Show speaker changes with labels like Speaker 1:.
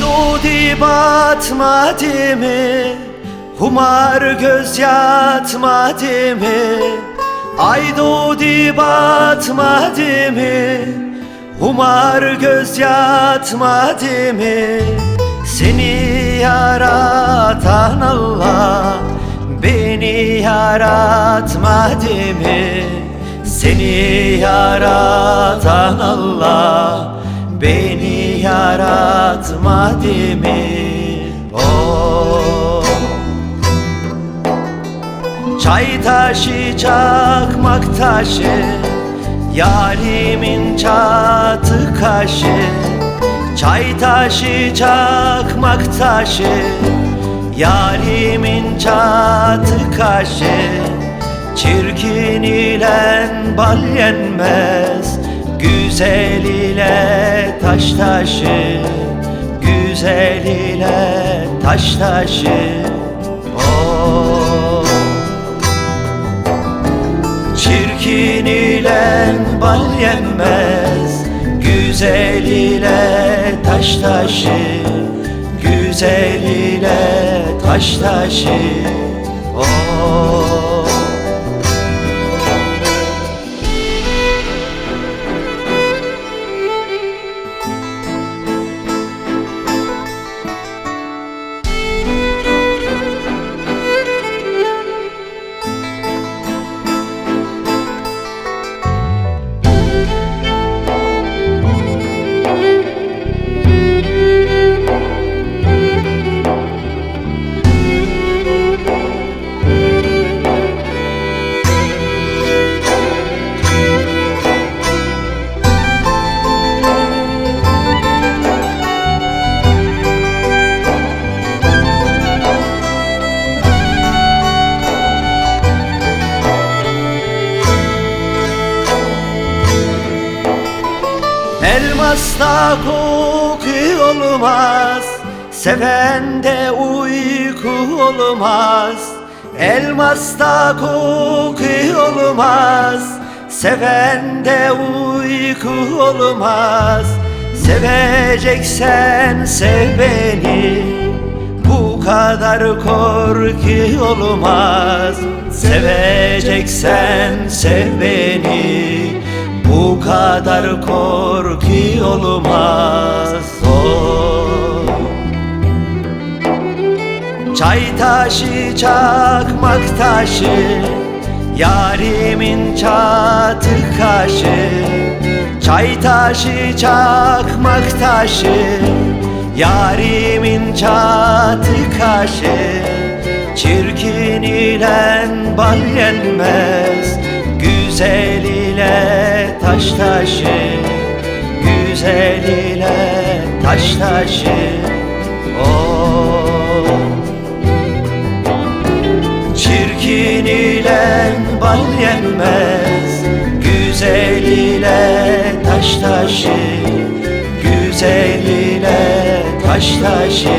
Speaker 1: dudi batmadı mı? Humar göz yatmadı mı? Ay dudi batmadı mı? Humar göz yatmadı mı? Seni yaratan Allah Beni yaratmadı mı? Seni yaratan Allah yaratmadı mı? Oh. Çay taşı çakmak taşı Yarimin çatı kaşı Çay taşı çakmak taşı Yarimin çatı kaşı Çirkin ile bal yenmez Güzel ile taş taşı Güzel ile taş taşı Oh. Çirkin ile bal yenmez Güzel ile taş taşı Güzel ile taş taşı Oh. Elmasta koku olmaz. Sevende uyku olmaz. Elmasta koku olmaz. Sevende uyku olmaz. Seveceksen sev beni. Bu kadar korku olmaz. Seveceksen sev beni kadar korku olmaz. Oh. Çay taşı çakmak taşı Yarimin çatı kaşı. Çay taşı çakmak taşı Yarimin çatı kaşı. Çirkin ile bal yenmez Güzel ile taş taşı Güzel ile taş taşı. Oh. Çirkin ile bal yenmez Güzel ile taş taşı Güzel ile taş taşı